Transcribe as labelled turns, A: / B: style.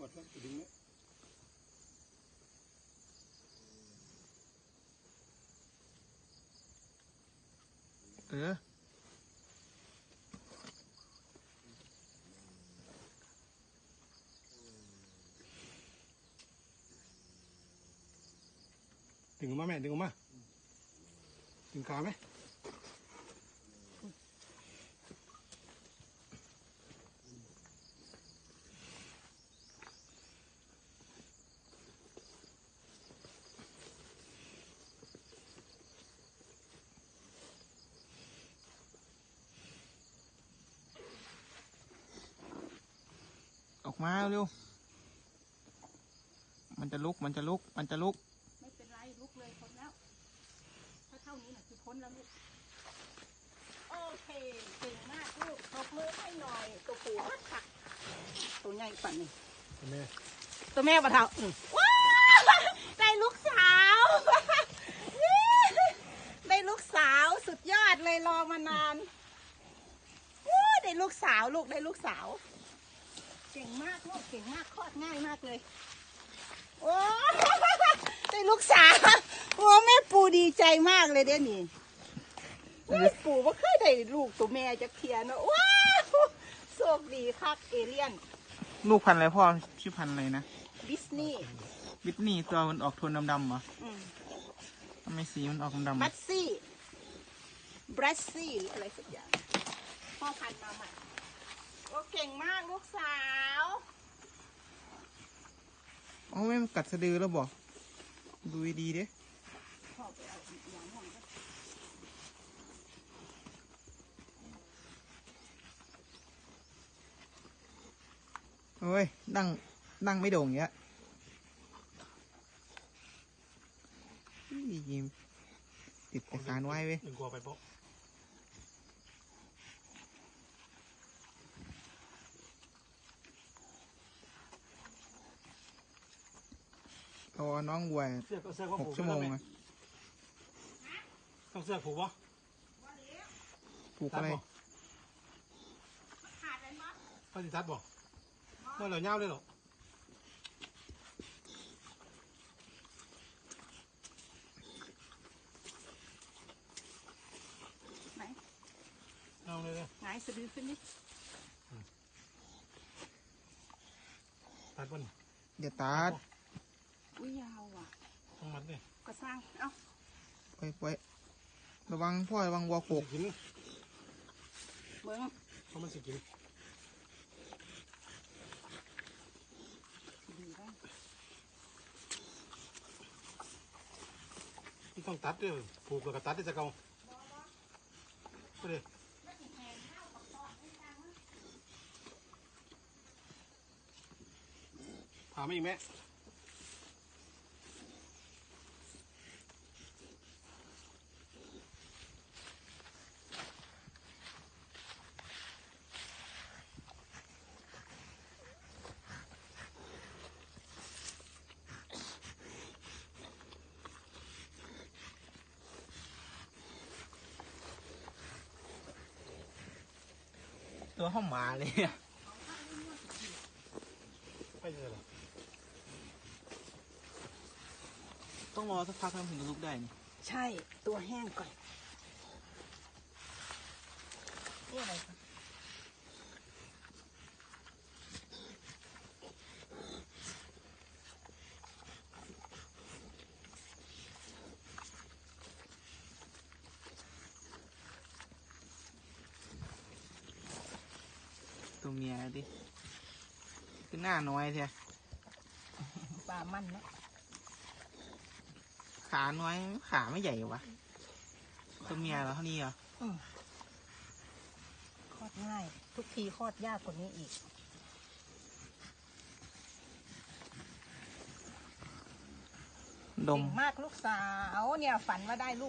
A: ป
B: วดแล้วดึงเนี่ย
C: เออ
B: ดึง มาแม่ดึงออกมาดึงขาไหม
C: ออกมาเร็ว มันจะลุก มันจะลุก มันจะลุก
A: ไม่เป็นไรลุกเลยพ้นแล้ว ถ้าเท่านี้น่ะคือพ้นแล้วลูก โอเคเก่งมากลูกตบมือให้หน่อยตัวปู่ฮักคักตัวใหญ่ปั่นนี่
B: แม่
A: ตัวแม่ปะเทาอืมว้าวได้ลูกสาว ได้ลูกสาวสุดยอดเลยรอมานานวู้ได้ลูกสาวลูกได้ลูกสาว เก่งมากลูกเก่งมากคลอดง่ายมากเลย โอ้ได้ลูกสาวโอ้แม่ปูดีใจมากเลยเด้นี่โอ้ยปู่ว่าเคยได้ลูกตัวแม่จากเทียเนอะว้าวโชคดีคักเอเลี่ยน
C: ลูกพันธุ์อะไรพ่อชื่อพันธุ์อะไรนะ
A: ดิสนีย์
C: วิทนี่ตัวมันออกโทนดำๆเหรอ
A: อืม
C: ทำไมสีมันออกดำๆ
A: บั
C: อะ
A: ตซี่บรัสซี่หรืออะไรสักอย่างพ่อพันธุ์มาใหม่ โอ้เก่งมากลูกสาว
C: อ๋อไม่มันกัดสะดือแล้วบอกดูดีๆดิ
A: พ่อไปเอาอีกอย่างหนึ่งก็
C: โอ้ยดังดังไม่โด่งเยอะอียิ้มติดแต่สารไว้เว้ย
B: ดึงกลัวไปโป๊ะ
C: เอาน้องวัว
B: เสื้อก็เสื้อก็
C: หก
B: ผูก
C: ชั่วโมงอะ
B: ต้องเสื้อผูกวะ
C: ผูกอะไร
A: ขาดอะไรมั้ง
B: เขาสิทัดบ่เมื่อเราเน่าเลยหรอ
A: ไหน
B: เน่าเลยเลย
A: หงายสะดือขึ้นนิด
B: ตัดบน
C: อย่าตัด
A: อุ้ยยาวอะ
B: ต้องมัดเลย
A: ก็สร้าง เอ้า
C: ไว้ไว้ระวังพ่อระวังวัวโขก
B: กิน
A: เบิ้ง
B: เพราะมันสิกิน
A: ดีบ้าง
B: มันต้องตัดด้วยผูกแล้วก็ตัดได้จะเก่าก็เลยพาไม่อีกแม่
C: ตัวห้องหมาเลยอะ
B: ไปเลยเหรอ
C: ต้องรอสักพักทำถึงจะลุกได้นี่
A: ใช่ตัวแห้งก่อนนี่อะไรคะ
C: ตัวเมียดิคือหน้าน้อยเทีย
A: ปลามันนะ
C: ขาน้อยขาไม่ใหญ่วะตัวเมียเหรอเท่านี้เหรอ
A: อืมคลอดง่าย ทุกทีคลอดยากกว่านี้อีก
C: ดม
A: เก่งมากลูกสาวเนี่ยฝันว่าได้ลูก